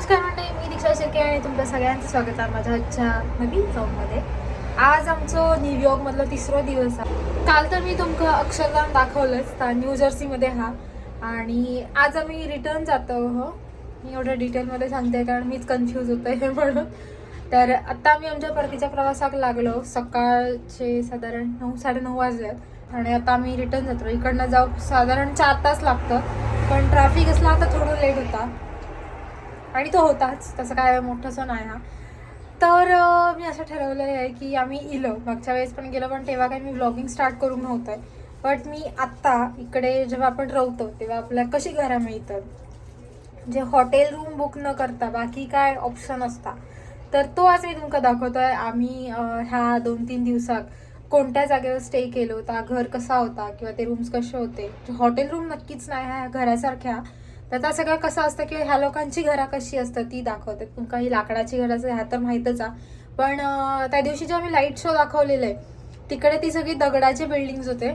नमस्कार मंडळी मी दीक्षा शिर्के आणि तुमचं सगळ्यांचं स्वागत आहे माझ्या आजच्या नवीन चौकमध्ये आज आमचं न्यूयॉर्कमधलं तिसरा दिवस आहे. काल तर मी तुमचं अक्षरधाम दाखवलंच त्या न्यू जर्सीमध्ये हा. आणि आज आम्ही रिटर्न जातो हो. मी एवढ्या डिटेलमध्ये सांगते कारण मीच कन्फ्यूज होतं हे म्हणून. तर आत्ता आम्ही आमच्या परतीच्या प्रवासाक लागलो सकाळचे साधारण नऊ साडेनऊ वाजल्यात आणि आता आम्ही रिटर्न जातो. इकडनं जाऊ साधारण चार तास लागतं. पण ट्रॅफिक असला तर थोडं लेट होता. आणि तो होताच तसं काय मोठंसं नाही हा. तर मी असं ठरवलं आहे की आम्ही इलो. मागच्या वेळेस पण गेलो पण तेव्हा काही मी व्लॉगिंग स्टार्ट करून नव्हतं. बट मी आत्ता इकडे जेव्हा आपण राहतो तेव्हा आपल्याला कशी घरा मिळतात? जे हॉटेल रूम बुक न करता बाकी काय ऑप्शन असता? तर तो आज मी तुमका आहे आम्ही ह्या दोन तीन दिवसात कोणत्या जागेवर स्टे केलो होता घर कसा होता किंवा ते रूम्स कसे होते? हॉटेल रूम नक्कीच नाही ह्या घरासारख्या. त्याचा सगळं कसं असतं की ह्या लोकांची घरा कशी असतं ती दाखवतात तुमका ही लाकडाची घराचं ह्या तर माहीतच आहे. पण त्या दिवशी जेव्हा मी लाइट शो दाखवलेले आहे तिकडे ती सगळी दगडाचे बिल्डिंग्स होते.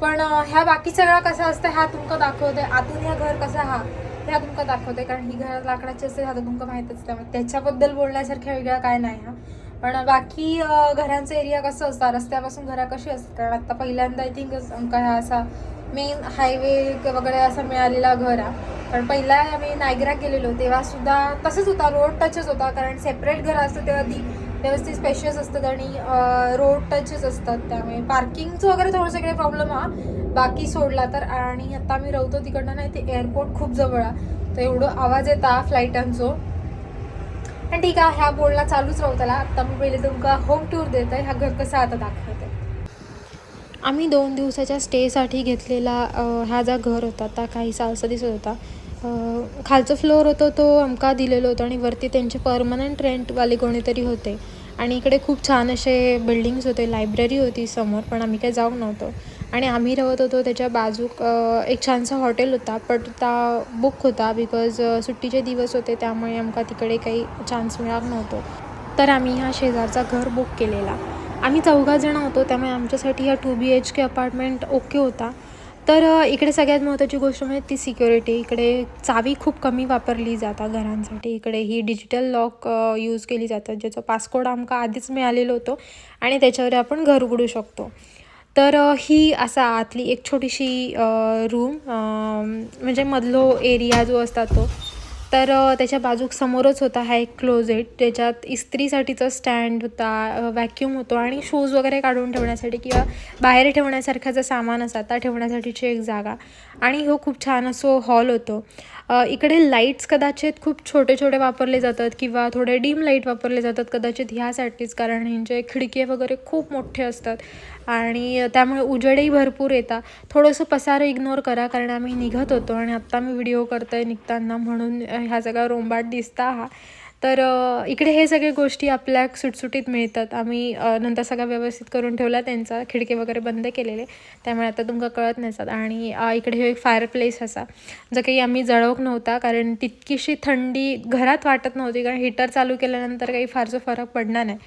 पण ह्या बाकी सगळं कसं असतं ह्या तुमका दाखवते आतून ह्या घर कसं हा ह्या तुमका दाखवते कारण ही घर लाकडाची असते ह्या तर तुमका माहीतच त्यामुळे त्याच्याबद्दल बोलण्यासारख्या वेगळ्या काय नाही हा. पण बाकी घरांचा घरांचं एरिया कसं असतं रस्त्यापासून घरा कशी असतात? कारण आत्ता पहिल्यांदा आय थिंक आमका ह्या असा मेन हायवे वगैरे असा मिळालेला घर आहे कारण पहिला आम्ही नायग्रा गेलेलो तेव्हा सुद्धा तसंच होता रोड टचच होता कारण सेपरेट घर असतं तेव्हा ती व्यवस्थित स्पेशियस असतात आणि रोड टचच असतात. त्यामुळे पार्किंगचं वगैरे थोडं सगळे प्रॉब्लेम हा. बाकी सोडला तर आणि आता आम्ही रवतो तिकडनं नाही ते एअरपोर्ट खूप जवळ आहे तर एवढं आवाज येता फ्लाईटांचो आणि ठीक आहे ह्या बोर्डला चालूच राहू त्याला आता मी पहिले तुमका होम टूर देत आहे ह्या घर कसं आता दाखवते आम्ही दोन दिवसाच्या स्टेसाठी घेतलेला हा जा घर होता ता काही सालसा दिसत होता खालचं फ्लोअर होतो तो आमका दिलेलो होतो आणि वरती त्यांचे परमनंट रेंटवाले कोणीतरी होते. आणि इकडे खूप छान असे बिल्डिंग्स होते लायब्ररी होती समोर पण आम्ही काही जाऊ नव्हतो. आणि आम्ही राहत होतो त्याच्या बाजूक एक छानसा हॉटेल होता पण ता बुक होता बिकॉज सुट्टीचे दिवस होते त्यामुळे आमका तिकडे काही चान्स मिळाला नव्हतो. तर आम्ही हा शेजारचा घर बुक केलेला. आम्ही चौघा जण होतो त्यामुळे आमच्यासाठी हा two B H K apartment okay होता. तर इकडे सगळ्यात महत्त्वाची गोष्ट म्हणजे ती सिक्युरिटी इकडे चावी खूप कमी वापरली जातात घरांसाठी. इकडे ही डिजिटल लॉक यूज केली जातात ज्याचं पासकोड आमका आधीच मिळालेलो होतो आणि त्याच्यावर आपण घर उघडू शकतो. तर ही असा आतली एक छोटीशी रूम म्हणजे मधलो एरिया जो असता तो तर त्याच्या बाजूक समोरच होता हा एक क्लोजेट त्याच्यात इस्त्रीसाठीचा स्टँड होता व्हॅक्यूम होतो आणि शूज वगैरे काढून ठेवण्यासाठी किंवा बाहेर ठेवण्यासारखा जर सामान असा त्या ठेवण्यासाठीची एक जागा. आणि हो खूप छान असो हॉल होतो. इकडे लाईट्स कदाचित खूप छोटे छोटे वापरले जातात किंवा थोडे डीम लाइट वापरले जातात कदाचित ह्यासाठीच कारण ह्यांचे खिडके वगैरे खूप मोठे असतात आणि त्यामुळे उजेडही भरपूर येतात. थोडंसं पसार इग्नोर करा कारण आम्ही निघत होतो आणि आत्ता मी व्हिडिओ करतोय निघताना म्हणून ह्या सगळा रोंबाट दिसता हा तर इकडे हे सगळे गोष्टी आपल्या सुटसुटीत मिळतात. आम्ही नंतर सगळा व्यवस्थित करून ठेवला. त्यांचा खिडके वगैरे बंद केलेले. त्यामुळे आता तुमका कळत नसतात आणि इकडे हे एक फायर प्लेस असा. जो काही आम्ही जळवक नव्हता कारण तितकीशी थंडी घरात वाटत नव्हती. कारण हीटर चालू केल्यानंतर काही फारसा फरक पडणार नाही.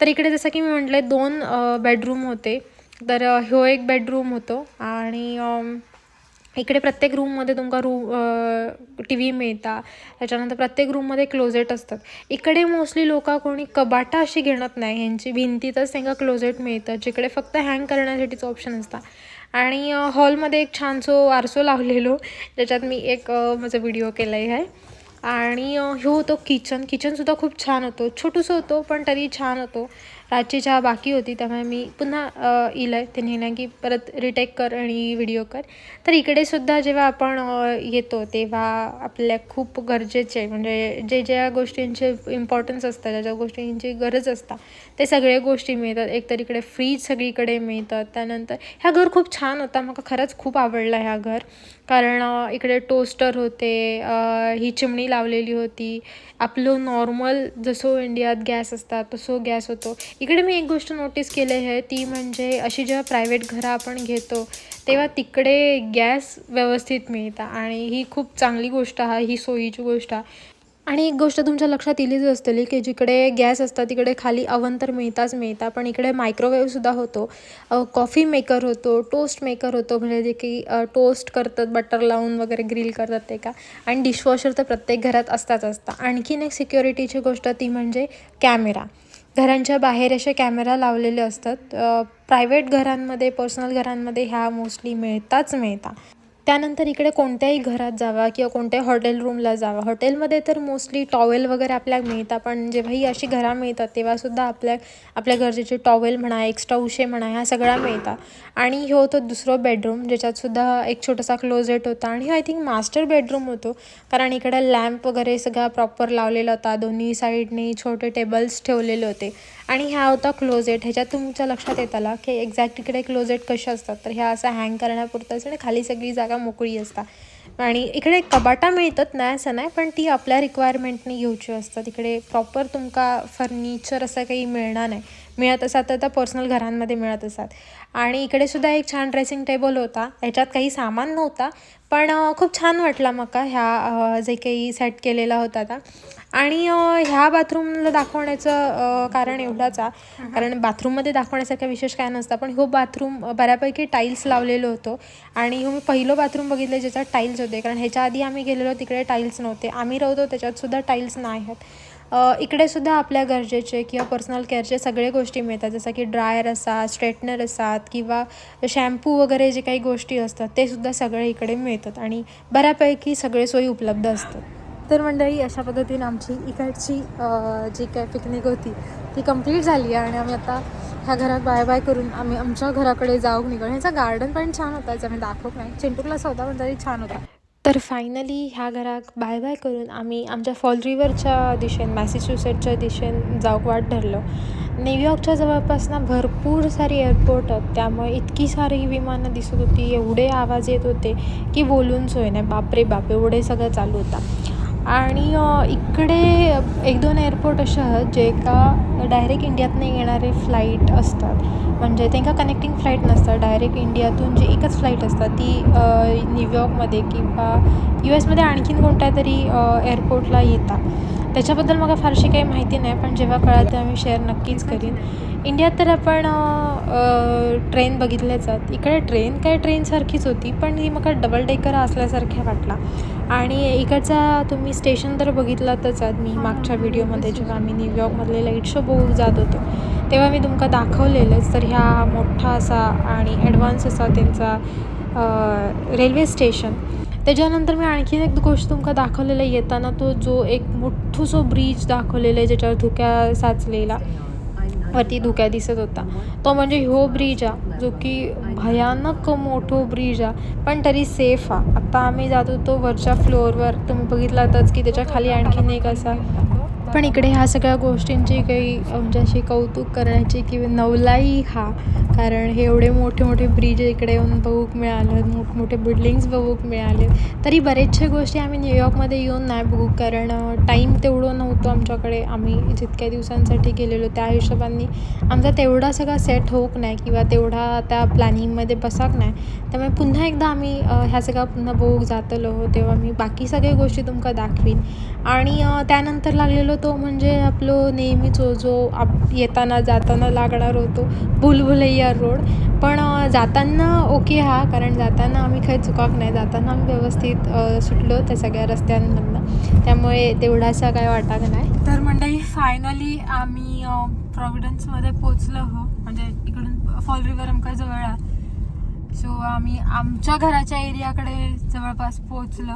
तर इकडे जसं की मी म्हटलं दोन बेडरूम होते. तर हो ह्यो एक बेडरूम होतो. आणि इकडे प्रत्येक रूममध्ये तुमका रूम टी व्ही मिळता. त्याच्यानंतर प्रत्येक रूममध्ये क्लोजेट असतात. इकडे मोस्टली लोक कोणी कबाटा अशी घेणत नाही. ह्यांची भिंतीतच त्यांना क्लोजेट मिळतं जिकडे फक्त हँग करण्यासाठीचं ऑप्शन असतं. आणि हॉलमध्ये एक छानसो आरसो लावलेलो. ज्याच्यात मी एक माझा व्हिडिओ केला आहे आणि ह्यो होतो किचन किचनसुद्धा खूप छान होतो. छोटूसं होतो पण तरी छान होतो. रातची चहा बाकी होती त्यामुळे मी पुन्हा इलं आहे ते नेलं की परत रिटेक कर आणि व्हिडिओ कर. तर इकडेसुद्धा जेव्हा आपण येतो तेव्हा आपल्या खूप गरजेचे म्हणजे जे ज्या गोष्टींचे इम्पॉर्टन्स असतात ज्या ज्या गोष्टींची गरज असतात ते सगळे गोष्टी मिळतात. एकतर इकडे फ्रीज सगळीकडे मिळतात. त्यानंतर ह्या घर खूप छान होता. मला खरंच खूप आवडला ह्या घर. कारण इकडे टोस्टर होते ही चिमणी लावलेली होती. आपलं नॉर्मल जसं इंडियात गॅस असतात तसं गॅस होतो. इकडे मी एक गोष्ट नोटीस केली आहे ती म्हणजे अशी जेव्हा प्रायव्हेट घरं आपण घेतो तेव्हा तिकडे गॅस व्यवस्थित मिळता आणि ही खूप चांगली गोष्ट आहे ही सोयीची गोष्ट आहे. आणि एक गोष्ट तुमच्या लक्षात येईलच असतली की जिकडे गॅस असतात तिकडे खाली अवन तर मिळताच मिळता पण इकडे मायक्रोवेव्हसुद्धा होतो. कॉफी मेकर होतो टोस्ट मेकर होतो म्हणजे जे की टोस्ट करतात बटर लावून वगैरे ग्रिल करतात ते का? आणि डिशवॉशर तर प्रत्येक घरात असताच असता. आणखीन एक सिक्युरिटीची गोष्ट ती म्हणजे कॅमेरा घरांच्या बाहेर असे कॅमेरा लावलेले असतात. प्रायव्हेट घरांमध्ये पर्सनल घरांमध्ये ह्या मोस्टली मिळताच मिळता त्यानंतर इकडे कोणत्याही घरात जावा किंवा कोणत्याही हॉटेल रूमला जावा. हॉटेलमध्ये तर मोस्टली टॉवेल वगैरे आपल्याला मिळतात पण जेव्हाही अशी घरा मिळतात तेव्हासुद्धा आपल्या आपल्या गरजेचे टॉवेल म्हणा एक्स्ट्रा उशे म्हणा ह्या सगळ्या मिळतात. आणि हे होतं दुसरं बेडरूम ज्याच्यातसुद्धा एक छोटासा क्लोजेट होता आणि आय थिंक मास्टर बेडरूम होतो. कारण इकडे लॅम्प वगैरे सगळा प्रॉपर लावलेला होता. दोन्ही साईडने छोटे टेबल्स ठेवलेले होते. आणि ह्या होता क्लोजेट ह्याच्यात तुमच्या लक्षात येत आला की एक्झॅक्ट इकडे क्लोजेट कसे असतात? तर ह्या असं हँग करण्यापुरतंच आणि खाली सगळी जागा मोकळी असतात आणि इकडे कबाटा मिळतात नाही असं नाही पण ती आपल्या रिक्वायरमेंटने घेऊची असतात. इकडे प्रॉपर तुमका फर्निचर असं काही मिळणार नाही. मिळत असतात तर त्या पर्सनल घरांमध्ये मिळत असतात. आणि इकडे सुद्धा एक छान ड्रेसिंग टेबल होता. ह्याच्यात काही सामान नव्हता पण खूप छान वाटला मका ह्या जे काही सेट केलेला होता आता. आणि ह्या बाथरूमला दाखवण्याचं कारण एवढंच आहे. कारण बाथरूममध्ये दाखवण्यासारखं विशेष काय नसतं. पण हो बाथरूम बऱ्यापैकी टाईल्स लावलेलो होतो. आणि हो मी पहिलं बाथरूम बघितलं ज्याच्यात टाईल्स होते. कारण ह्याच्या आधी आम्ही गेलेलो तिकडे टाईल्स नव्हते. आम्ही राहतो त्याच्यातसुद्धा टाईल्स नाही आहेत. इकडे सुद्धा आपल्या गरजेचे किंवा पर्सनल केअरचे सगळे गोष्टी मिळतात. जसं की ड्रायर असतात स्ट्रेटनर असतात किंवा शॅम्पू वगैरे जे काही गोष्टी असतात ते सुद्धा सगळे इकडे मिळतात. आणि बऱ्यापैकी सगळे सोयी उपलब्ध असतात. तर मंडळी अशा पद्धतीने आमची इकडची जी काय पिकनिक होती ती कंप्लीट झाली आहे आणि आम्ही आता ह्या घरात बाय बाय करून आम्ही आमच्या घराकडे जाऊ निघालो. ह्याचा गार्डन पण छान होता याचा मी दाखवत नाही. चिंटूकला असा होता पण तरी छान होता. तर फायनली ह्या घरात बाय बाय करून आम्ही आमच्या फॉल रिव्हरच्या दिशेने मॅसेच्युसेटच्या दिशेन जाऊक वाट धरलो न्यूयॉर्कच्या जवळपास ना भरपूर सारी एअरपोर्ट आहेत. त्यामुळे इतकी सारी विमानं दिसत होती एवढे आवाज येत होते की बोलून सोय नाही. बापरे बाप एवढे सगळं चालू होता. आणि इकडे एक दोन एअरपोर्ट असे आहेत जे का डायरेक्ट इंडियातनं येणारे फ्लाईट असतात. म्हणजे त्यांना कनेक्टिंग फ्लाईट नसतात. डायरेक्ट इंडियातून जी एकच फ्लाईट असतात ती न्यूयॉर्कमध्ये किंवा यू एसमध्ये आणखीन कोणत्या तरी एअरपोर्टला येतात. त्याच्याबद्दल मला फारशी काही माहिती नाही पण जेव्हा कळाल ते आम्ही शेअर नक्कीच करीन. इंडियात तर आपण ट्रेन बघितल्याच आहेत इकडे ट्रेन काय ट्रेनसारखीच होती पण ही मला डबल डेकर असल्यासारख्या वाटला. आणि इकडचा तुम्ही स्टेशन तर बघितलातच आहात मी मागच्या व्हिडिओमध्ये जेव्हा आम्ही न्यूयॉर्कमधले लाइट शो बघू जात होतो तेव्हा मी तुमका दाखवलेलंच तर ह्या मोठा असा आणि ॲडव्हान्स असा त्यांचा रेल्वे स्टेशन त्याच्यानंतर मी आणखीन एक गोष्ट तुमका दाखवलेलं येताना तो जो एक मोठूसो ब्रिज दाखवलेला आहे ज्याच्यावर धुक्या साचलेला. वरती धुक्या दिसत होता. तो म्हणजे ह्यो ब्रिज आहे जो की भयानक मोठो ब्रिज आहे पण तरी सेफ आहे आता आम्ही जात होतो वरच्या फ्लोअरवर तुम्ही बघितलातच की त्याच्याखाली आणखीन एक असा. पण इकडे ह्या सगळ्या गोष्टींची काही म्हणजे अशी कौतुक करण्याची किंवा नवलाई हा. कारण हे एवढे मोठे मोठे ब्रिज इकडे येऊन बघूक मिळालं मोठमोठे बिल्डिंग्स बघूक मिळाले. तरी बरेचशा गोष्टी आम्ही न्यूयॉर्कमध्ये येऊन नाही बघू कारण टाईम तेवढं नव्हतं आमच्याकडे. आम्ही जितक्या दिवसांसाठी गेलेलो त्या हिशोबाने आमचा तेवढा सगळा सेट होऊक नाही किंवा तेवढा त्या प्लॅनिंगमध्ये बसाक नाही. त्यामुळे पुन्हा एकदा आम्ही ह्या सगळ्या पुन्हा बघूक जातलो. हो तेव्हा मी बाकी सगळ्या गोष्टी तुमका दाखवीन. आणि त्यानंतर लागलेलो तो म्हणजे आपलो नेहमीचो जो आप येताना जाताना लागणार होतो भुलभुलैया रोड पण जाताना ओके हा कारण जाताना आम्ही काही चुकाक नाही. जाताना आम्ही व्यवस्थित सुटलो त्या सगळ्या रस्त्यांमधनं. त्यामुळे तेवढासा काय वाटाक नाही. तर मंडळी फायनली आम्ही प्रॉव्हिडन्समध्ये पोचलो हो. म्हणजे इकडून फॉल रिव्हर आमका जवळ आहे. सो आम्ही आमच्या घराच्या एरियाकडे जवळपास पोचलो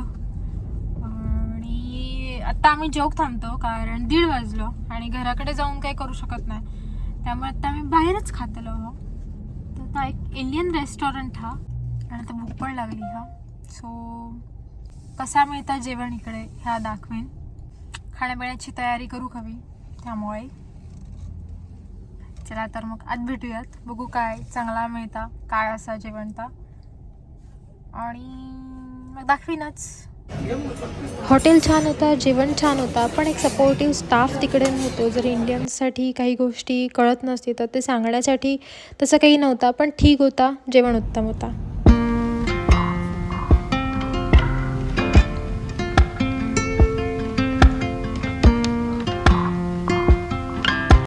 आणि आत्ता आम्ही जोक थांबतो कारण दीड वाजलो. आणि घराकडे जाऊन काही करू शकत नाही. त्यामुळे आत्ता आम्ही बाहेरच खातलो हो. होता एक इंडियन रेस्टॉरंट हा. आणि आता भूक पण लागली हा. सो कसा मिळता जेवण इकडे ह्या दाखवेन. खाण्यापिण्याची तयारी करू हवी त्यामुळे. चला तर मग आज भेटूयात. बघू काय चांगला मिळता काय असा जेवणता. आणि मग दाखवीनच. हॉटेल छान होता जेवण छान होता पण एक सपोर्टिव्ह स्टाफ तिकडे नव्हतो. जर इंडियन्ससाठी काही गोष्टी कळत नसते तर ते सांगण्यासाठी तसं काही नव्हता पण ठीक होता जेवण उत्तम होता.